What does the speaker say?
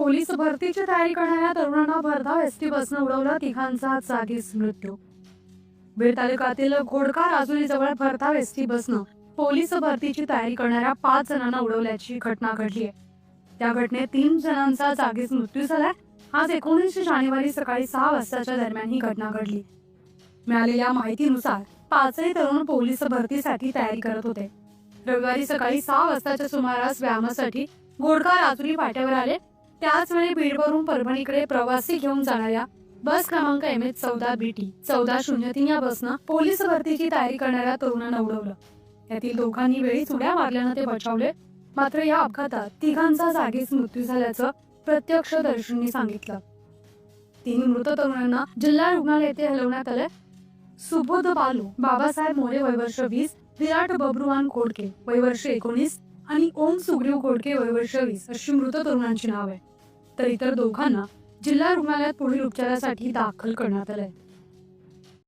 Police भरतीची तयारी करणाऱ्या तरुणांना भरधाव एसटी बसनं उडवलं तिघांचा जागीच मृत्यू. बीड तालुक्यातील घोडका राजुरी जवळ भरधाव एसटी बसनं पोलीस भरतीची तयारी करणाऱ्या पाच जणांना उडवल्याची घटना घडली आहे. त्या घटनेत तीन जणांचा जागीच मृत्यू झालाय. आज एकोणीस जानेवारी सकाळी सहा वाजताच्या दरम्यान ही घटना घडली. मिळालेल्या माहितीनुसार पाचही तरुण पोलीस भरतीसाठी तयारी करत होते. रविवारी सकाळी सहा वाजताच्या सुमारास व्यायामासाठी गोडका राजुरी फाट्यावर आले. त्याच वेळी बीडवरून परभणीकडे प्रवासी घेऊन जाणाऱ्या बस क्रमांक एम एच चौदा बीटी चौदा शून्य तीन या बसनं पोलीस भरतीची तयारी करणाऱ्या तरुणांना उडवलं. यातील दोघांनी वेळीच उड्या मारल्यानं ते बचावले. मात्र या अपघातात तिघांचा जागीच मृत्यू झाल्याचं प्रत्यक्षदर्शींनी सांगितलं. तिन्ही मृत तरुणांना जिल्हा रुग्णालय येथे हलवण्यात आले सुबोध बालू बाबासाहेब मोरे वयवर्ष वीस विराट बब्रुवान कोडके वयवर्ष एकोणीस आणि ओम सुग्रीव कोडके वयवर्ष वीस अशी मृत तरुणांची नाव आहे तर इतर दोघांना जिल्हा रुग्णालयात पुढील उपचारासाठी दाखल करण्यात आलंय.